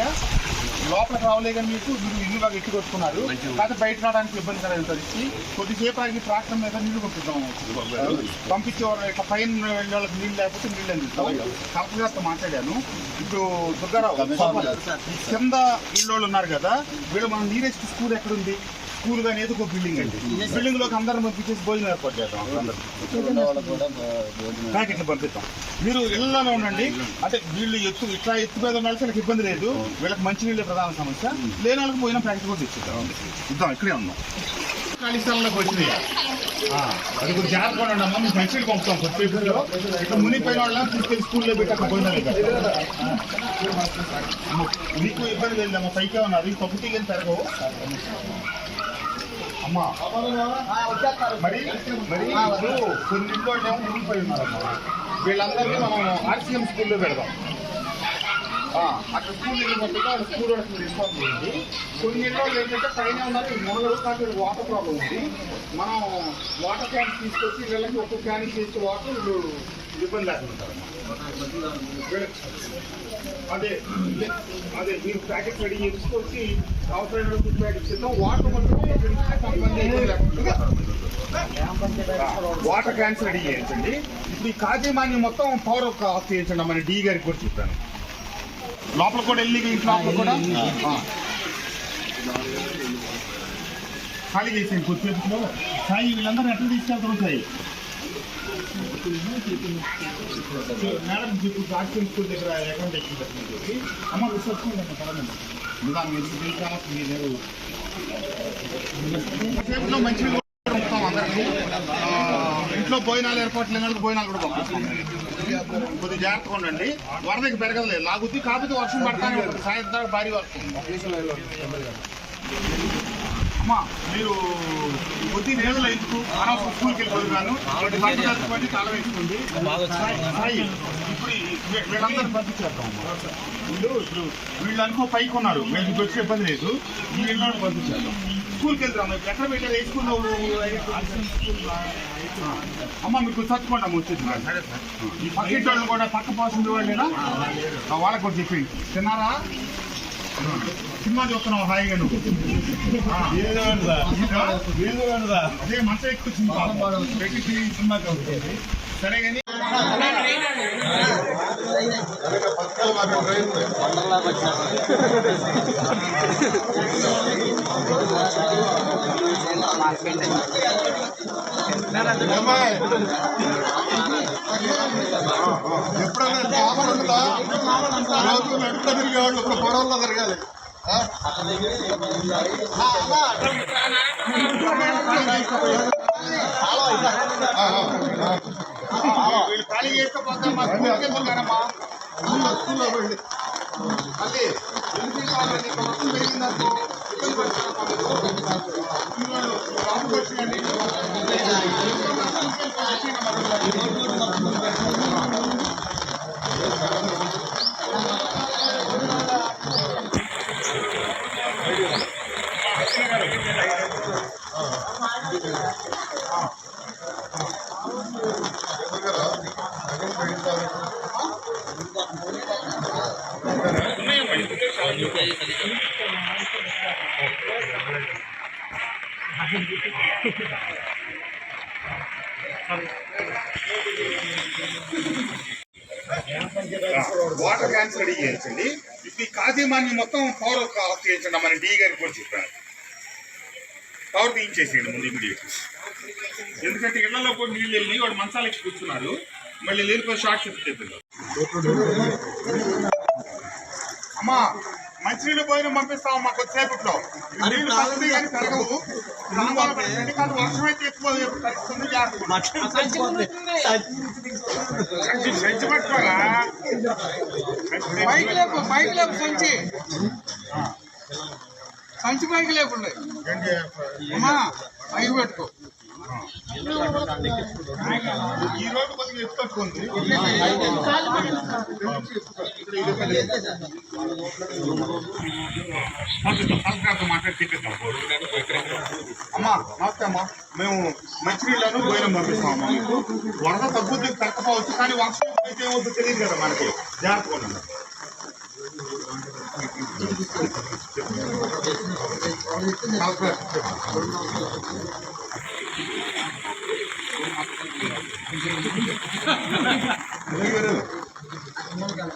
ఉన్నాయా? లోపలికి రావలే కానీ మీకు మీరు ఇల్లు బాగా ఎట్టి కొట్టుకున్నారు. కాకపోతే బయట రావడానికి ఇబ్బంది పరిస్థితి కొద్దిసేపు ఆగి ట్రాక్టర్ మీద నీళ్ళు పంపిద్దాం పంపించే వాళ్ళు ఇట్లా పైన వెళ్ళే వాళ్ళకి నీళ్ళు లేకపోతే నీళ్ళు అందిస్తాం. కలెక్టర్ గారితో మాట్లాడాను. ఇప్పుడు దుర్గారావు కింద ఇల్లు వాళ్ళు ఉన్నారు కదా వీళ్ళు మన నీరెస్ట్ స్కూల్ ఎక్కడుంది? స్కూల్ కానీ ఏదో ఒక బిల్డింగ్ అండి. బిల్డింగ్లోకి అందరం పంపించేసి భోజనం ఏర్పాటు చేద్దాం. ప్యాకెట్లు పంపిస్తాం మీరు ఇళ్ళలో ఉండండి. అంటే వీళ్ళు ఎత్తు ఇట్లా ఎత్తు మీద ఉన్న వాళ్ళకి ఇబ్బంది లేదు. వీళ్ళకి మంచినీళ్ళే ప్రధాన సమస్య. లేని వాళ్ళకి పోయిన ప్యాకెట్ కూడా తెచ్చిద్దాం. ఇద్దాం ఇక్కడే ఉందాం. ఖాళీ స్థలంలోకి వచ్చినాయి. ఆ, అది కొంచెం జాగ్రత్తగా ఉండండి అమ్మా. మీకు మంచినీళ్ళు పంపుతాం కొద్దిసేపులో ఇట్లా మునిగిపోయిన వాళ్ళని తీసుకెళ్ళి స్కూల్లో పెట్టి అక్కడ పోయినా మీకు ఇబ్బంది లేదమ్మా. పైకే ఉన్నారు పప్పు తీగని పెరగవు. మరి మరి ఇప్పుడు కొన్ని ఇంట్లో ఏమో మునిగిపోయి ఉన్నారమ్మా వీళ్ళందరినీ మనం ఆర్సీఎం స్కూల్లో పెడదాం. అక్కడ స్కూల్ వెళ్ళినట్టుగా వాళ్ళ స్కూల్ ఇన్ఫార్మ్ చేయండి. కొన్ని ఇంట్లో ఏంటంటే పైన ఉన్నారు మునగరు కానీ వాటర్ ప్రాబ్లం ఉంది. మనం వాటర్ క్యాన్స్ తీసుకొచ్చి వీళ్ళకి ఒక్కొక్క క్యాన్ తీసుకు వాటర్ ఇబ్బంది లేకుండా అదే అదే మీరు ప్యాకెట్ రెడీ చేసుకొచ్చి అవసరమైన ఫుడ్ ప్యాకెట్స్ ఇస్తాం. వాటర్ మాత్రం వాటర్ క్యాన్స్ రెడీ చేయించండి. ఇప్పుడు ఈ కాజీమాని మొత్తం పవర్ ఆఫ్ చేయించండి మన డి గారికి కూడా చెప్తాను లోపల కూడా వెళ్ళి ఇంటి లోపల కూడా? ఖాళీ చేసేయండి కొద్దిసేపులో సాయి వీళ్ళందరూ ఎట్లా తీసుకెళ్తారు సాయి మేడం ఇప్పుడు ఆర్ట్స్ స్కూల్ దగ్గర అకౌంట్ ఎక్కి అమ్మ రిసెప్ట్ పడదండి ఇంకా మీరు తెలిసి మీరు మంచి అందరికీ ఇంట్లో భోజనాలు ఏర్పాట్లు లేని భోజనాలు కూడా పంపిస్తాం కొద్దిగా జాగ్రత్తగా ఉండండి. వరదకి పెరగదులేదు లాగుద్ది కాకపోతే వర్షం పడతానే ఉంటుంది సాయంత్రం భారీ వర్షం అమ్మా మీరు కొద్ది నేలలో ఎందుకు అనవసరం స్కూల్కి వెళ్ళిపోతున్నాను తాళం వేసుకోండి. సాయి, ఇప్పుడు వీళ్ళందరూ పంపించేద్దాం. వీళ్ళు ఇప్పుడు వీళ్ళు అనుకో పైకి ఉన్నారు. వీళ్ళకి వచ్చే ఇబ్బంది లేదు. ఇళ్ళని పంపించేద్దాం. స్కూల్కి వెళ్తాం ఎక్కడ పెట్టారు? ఏ స్కూల్లో? అమ్మ మీకు చచ్చుకోండి అమ్మ వచ్చేది సరే సార్. ఈ పక్కింటి వాళ్ళు కూడా పక్క పాసింది వాళ్ళేనా ఆ, వాళ్ళకి కూడా చెప్పండి తిన్నారా? సినిమా చూస్తున్నావు హాయిగా నువ్వు. అదే మంట ఎక్కువ సినిమా పెట్టి సినిమా సరే కానీ ఎప్పుడన్నా మామూలు ఉందా రోజు వెంట తిరిగేవాళ్ళు? ఇప్పుడు పొడవల్లో తిరగాలి వీళ్ళు ఖాళీ మా స్కూల్కి వెళ్తున్నారమ్మా స్కూల్లో వెళ్ళి మళ్ళీ ఎందుకు పెరిగిందనుకో వాటర్ క్యాన్స్ రెడీ చేయించండి ఇప్పుడు ఈ కాజీమాన్ని మొత్తం పవర్ ఆఫ్ చేయించండి మన డి గారికి కూడా చెప్పాను పవర్ తీయించేసేయండి ముందు ఇమీడియట్ ఎందుకంటే ఇళ్ళలో కూడా నీళ్ళు వెళ్ళి వాడు మంచాలకి కూర్చున్నారు మళ్ళీ లేనిపోయి షార్ట్ సర్క్యూట్ అమ్మా మంచినీళ్ళు పోయిన పంపిస్తాం పడుతుంది కానీ పెరగవు. కాలువలు పడుతుంది కానీ వర్షం అయితే ఎక్కువ సంచి పట్టుకోరా? పైకి లేపు పైకి లేపు సంచి. సంచి పైకి లేకుండా. అమ్మా పైకి పెట్టుకో. ఈ రోజు కొద్దిగా ఎత్తుకొచ్చుకుంది మాట్లాడి తిప్పిస్తాం అమ్మా నమస్తే అమ్మా. మేము మంచినీళ్ళను భోజనం పంపిస్తాం మీకు. వరద తగ్గుద్ది తగ్గపోవచ్చు కానీ వర్షం అయితే ఏమవుతుందో తెలియదు కదా మనకి. జాగ్రత్తగా ఉండండి.